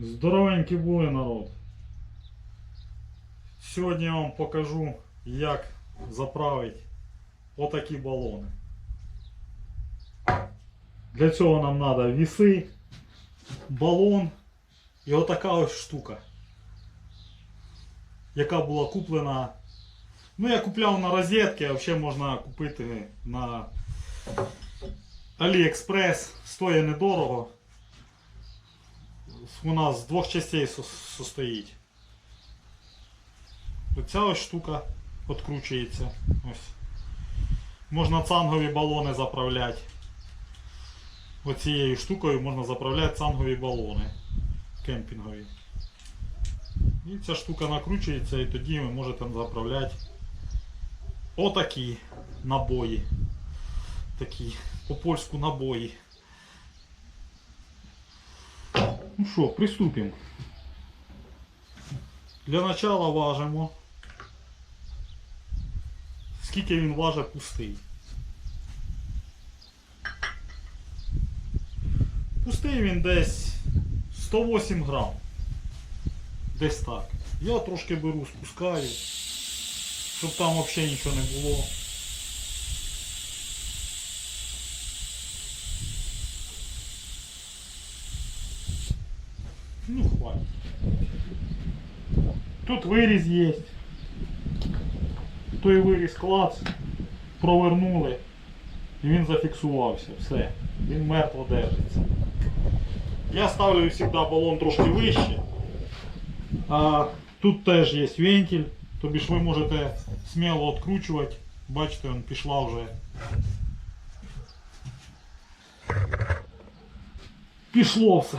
Здоровенькі були народ. Сьогодні я вам покажу, як заправити отакі балони. Для цього нам треба віси, балон і отака ось штука, яка була куплена. Ну, я купляв на розетки, а взагалі можна купити на AliExpress. Стоїть недорого. Вона з двох частей со- состоїть. Оця ось штука відкручується. Можна цангові балони заправляти. Оцією штукою можна заправляти цангові балони кемпінгові. І ця штука накручується і тоді ви можете заправляти отакі набої. Такі, по-польську набої. Ну що, приступимо. Для начала важимо. Скільки він важить пустий. Пустий він десь 108 грам. Десь так. Я трошки беру, спускаю, щоб там взагалі нічого не було. Ну, хватит. Тут виріз є. Той виріз клац. Провернули. І він зафіксувався. Все. Він мертво держиться. Я ставлю завжди балон трошки вище. А тут теж є вентиль. Тобі ж ви можете сміло відкручувати. Бачите, він пішла вже. Пішло все.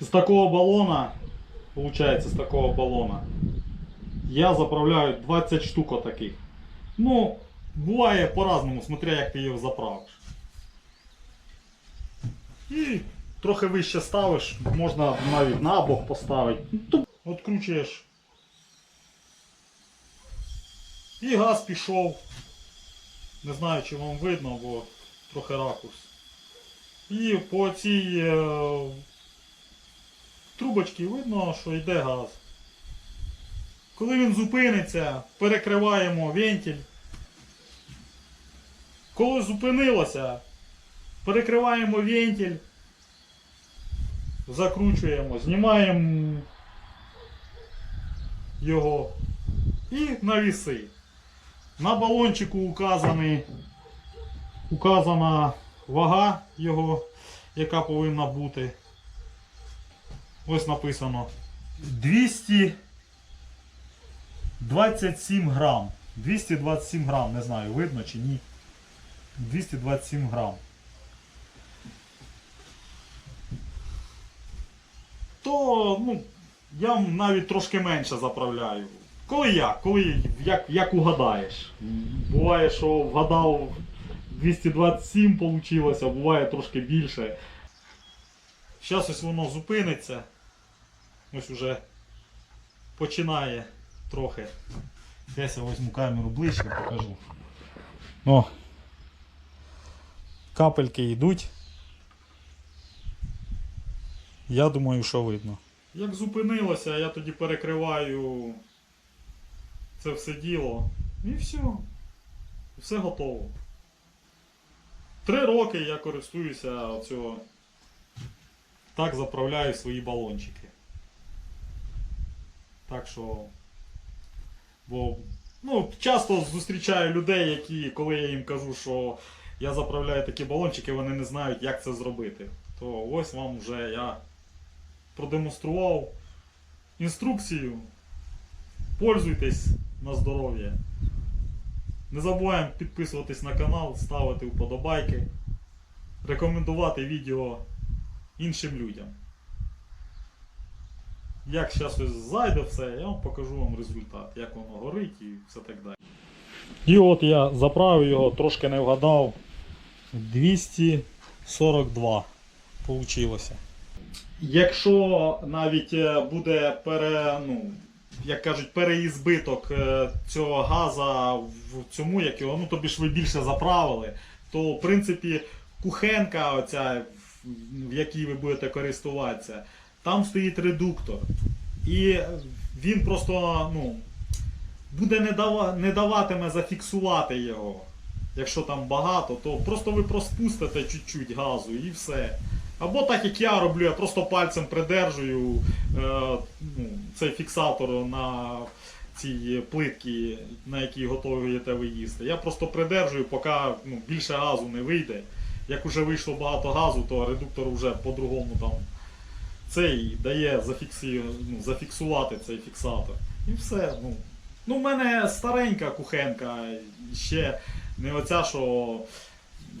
З такого балона, получается, з такого балона, я заправляю 20 штук таких. Ну, буває по-разному, смотря як ти його заправиш. І трохи вище ставиш, можна навіть на бок поставити. Ну, Откручуєш. І газ пішов. Не знаю, чи вам видно, бо трохи ракурс. І по цій трубочці видно, що йде газ. Коли він зупиниться, перекриваємо вентиль. Коли зупинилося, перекриваємо вентиль, закручуємо, знімаємо його і на віси. На балончику указаний, указана вага його, яка повинна бути. Ось написано 227 грам. 227 грам, не знаю, видно чи ні. 227 грам. То, ну, я навіть трошки менше заправляю. Коли як? Коли як, як угадаєш. Буває, що вгадав 227 вийшло, буває трошки більше. Зараз ось воно зупиниться. Ось уже починає трохи. Десь я візьму камеру ближче, покажу. О! Капельки йдуть. Я думаю, що видно. Як зупинилося, я тоді перекриваю це все діло. І все. Все готово. Три роки я користуюся оцього. Так заправляю свої балончики. Так що. Бо ну, часто зустрічаю людей, які, коли я їм кажу, що я заправляю такі балончики, вони не знають, як це зробити. То ось вам вже я продемонстрував інструкцію. Пользуйтесь на здоров'я. Не забуваємо підписуватись на канал, ставити вподобайки, рекомендувати відео іншим людям. Як зараз зайде все, я вам покажу вам результат, як воно горить і все так далі. І от я заправив його, трошки не вгадав. 242 получилося. Якщо навіть е, буде пере, ну, як кажуть, переізбиток е, цього газа в цьому, як його, ну тобі ж ви більше заправили, то в принципі кухенка, оця в якій ви будете користуватися, там стоїть редуктор. І він просто ну, буде не, дава, не даватиме зафіксувати його. Якщо там багато, то просто ви проспустите чуть-чуть газу і все. Або так як я роблю, я просто пальцем придержую е, ну, цей фіксатор на цій плитці, на якій готуєте ви їсти. Я просто придержую, поки ну, більше газу не вийде. Як вже вийшло багато газу, то редуктор вже по-другому там цей дає зафіксі, ну, зафіксувати цей фіксатор. І все. Ну, ну в мене старенька кухенка, ще не оця, що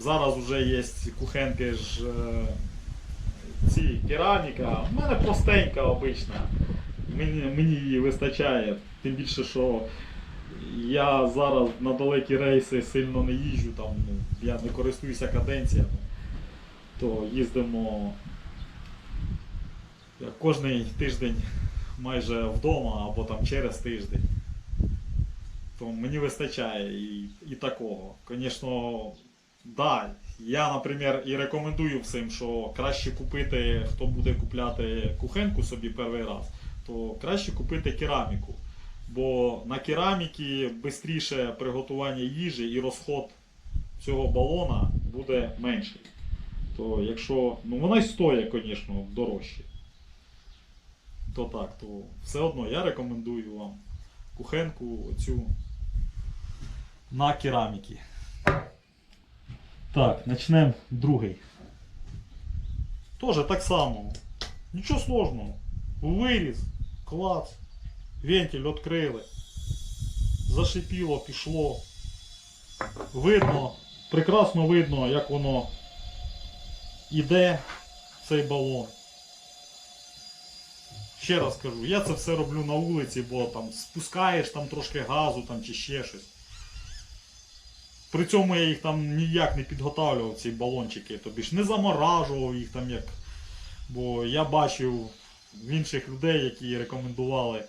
зараз вже є кухенки ж е, ці кераміка. У мене простенька обична. Мені, мені її вистачає. Тим більше, що я зараз на далекі рейси сильно не їжджу, там, ну, я не користуюся каденціями, то їздимо як кожний тиждень майже вдома або там через тиждень. То мені вистачає і, і такого. Звісно, да, я, наприклад, і рекомендую всім, що краще купити, хто буде купляти кухенку собі перший раз, то краще купити кераміку. Бо на кераміки швидше приготування їжі і розход цього балона буде менший. То якщо. Ну вона й стоїть, звісно, дорожче. То так, то все одно я рекомендую вам кухенку цю на кераміки. Так, почнемо другий. Тоже так само. Нічого сложного. Виріз, клац, вентиль відкрили. Зашипіло, пішло. Видно, прекрасно видно, як воно іде цей балон. Ще раз кажу, я це все роблю на вулиці, бо там спускаєш там трошки газу там, чи ще щось. При цьому я їх там ніяк не підготавлював, ці балончики, тобі ж не заморажував їх там як. Бо я бачив в інших людей, які рекомендували,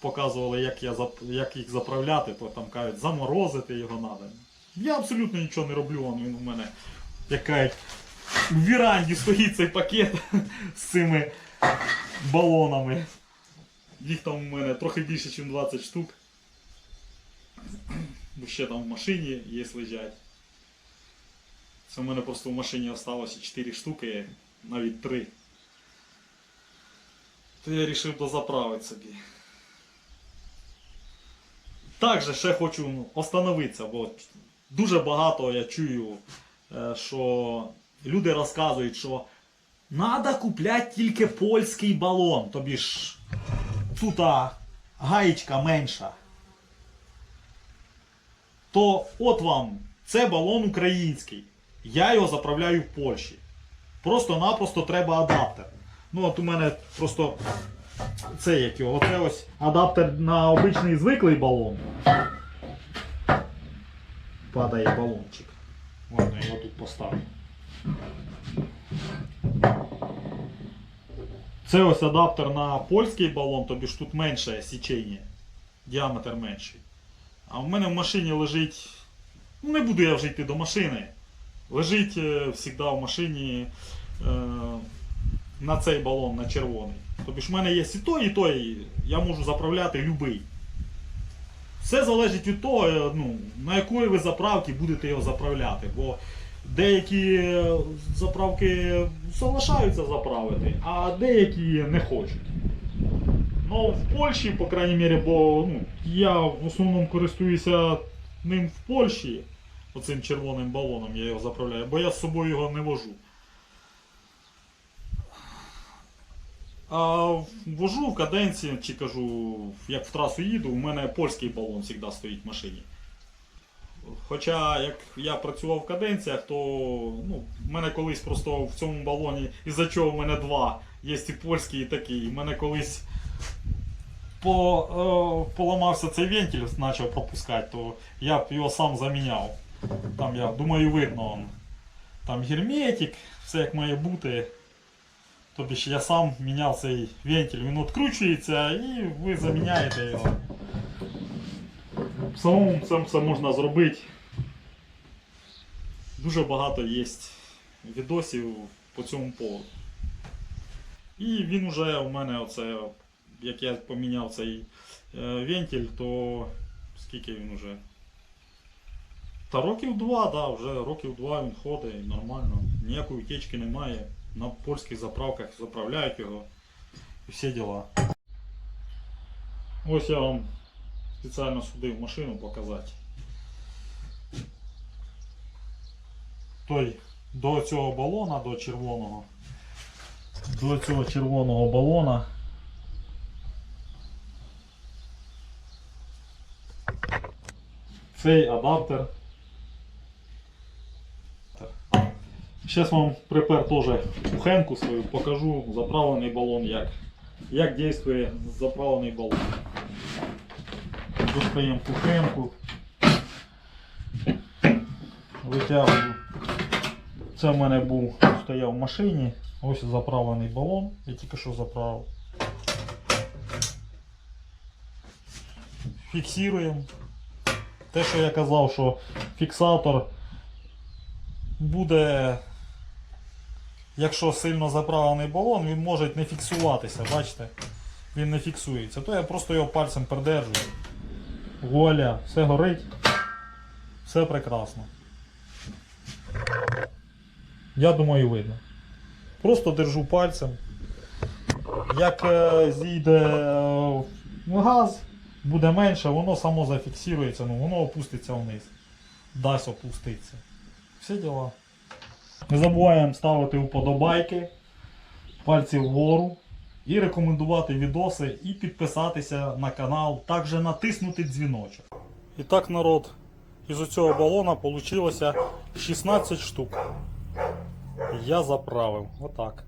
показували, як, я, як їх заправляти, то там кажуть, заморозити його треба. Я абсолютно нічого не роблю, він у мене як кажуть, в віранді стоїть цей пакет з цими балонами. Їх там у мене трохи більше, ніж 20 штук. Бо ще там в машині є лежать. Це в мене просто в машині залишилося 4 штуки, навіть 3. То я вирішив дозаправити собі. Також ще хочу ну, остановитися, бо дуже багато я чую, е, що люди розказують, що треба купляти тільки польський балон, тобі ж тут гаєчка менша. То от вам, це балон український. Я його заправляю в Польщі. Просто-напросто треба адаптер. Ну от у мене просто це як його, оце ось адаптер на обичний звиклий балон. Падає балончик. Ладно, його тут поставлю. Це ось адаптер на польський балон, тобі ж тут менше січення. Діаметр менший. А в мене в машині лежить. Ну не буду я вже йти до машини. Лежить завжди в машині е, на цей балон, на червоний. Тобі ж в мене є і той, і той, я можу заправляти любий. Все залежить від того, е, ну, на якої ви заправки будете його заправляти. Бо деякі е, заправки залишаються заправити, а деякі не хочуть. Ну, в Польщі, по крайній мірі, бо ну, я в основному користуюся ним в Польщі, оцим червоним балоном я його заправляю, бо я з собою його не вожу. А вожу в каденції, чи кажу, як в трасу їду, у мене польський балон завжди стоїть в машині. Хоча як я працював в каденціях, то ну, в мене колись просто в цьому балоні, із-за чого в мене два, є і польський, і такий. У мене колись по, е, поламався цей вентиль, почав пропускати, то я б його сам заміняв. Там я думаю видно. он. Там герметик, все як має бути. Тобі ж я сам міняв цей вентиль, він відкручується і ви заміняєте його. Самому це все можна зробити. Дуже багато є відосів по цьому поводу. І він вже у мене оце, як я поміняв цей е, вентиль, то скільки він уже? Та років два, да, вже років два він ходить нормально. Ніякої утечки немає. На польських заправках заправляють його. І всі діла. Ось я вам спеціально судив машину показати. Той до цього балона, до червоного. До цього червоного балона. Цей адаптер. Зараз вам припер теж кухенку свою, покажу заправлений балон як. Як дійствує заправлений балон. Достаємо кухенку. Витягую. Це в мене був стояв в машині. Ось заправлений балон. Я тільки що заправив. Фіксуємо. Те, що я казав, що фіксатор буде, якщо сильно заправлений балон, він може не фіксуватися, бачите? Він не фіксується. То я просто його пальцем придержую. Вуаля, все горить. Все прекрасно. Я думаю, видно. Просто держу пальцем. Як е, зійде е, газ, буде менше, воно само зафіксується, ну, воно опуститься вниз. Дасть опуститися. Всі діла. Не забуваємо ставити вподобайки, пальці вгору і рекомендувати відоси, і підписатися на канал, також натиснути дзвіночок. І так, народ, із цього балона вийшло 16 штук. Я заправив. Отак.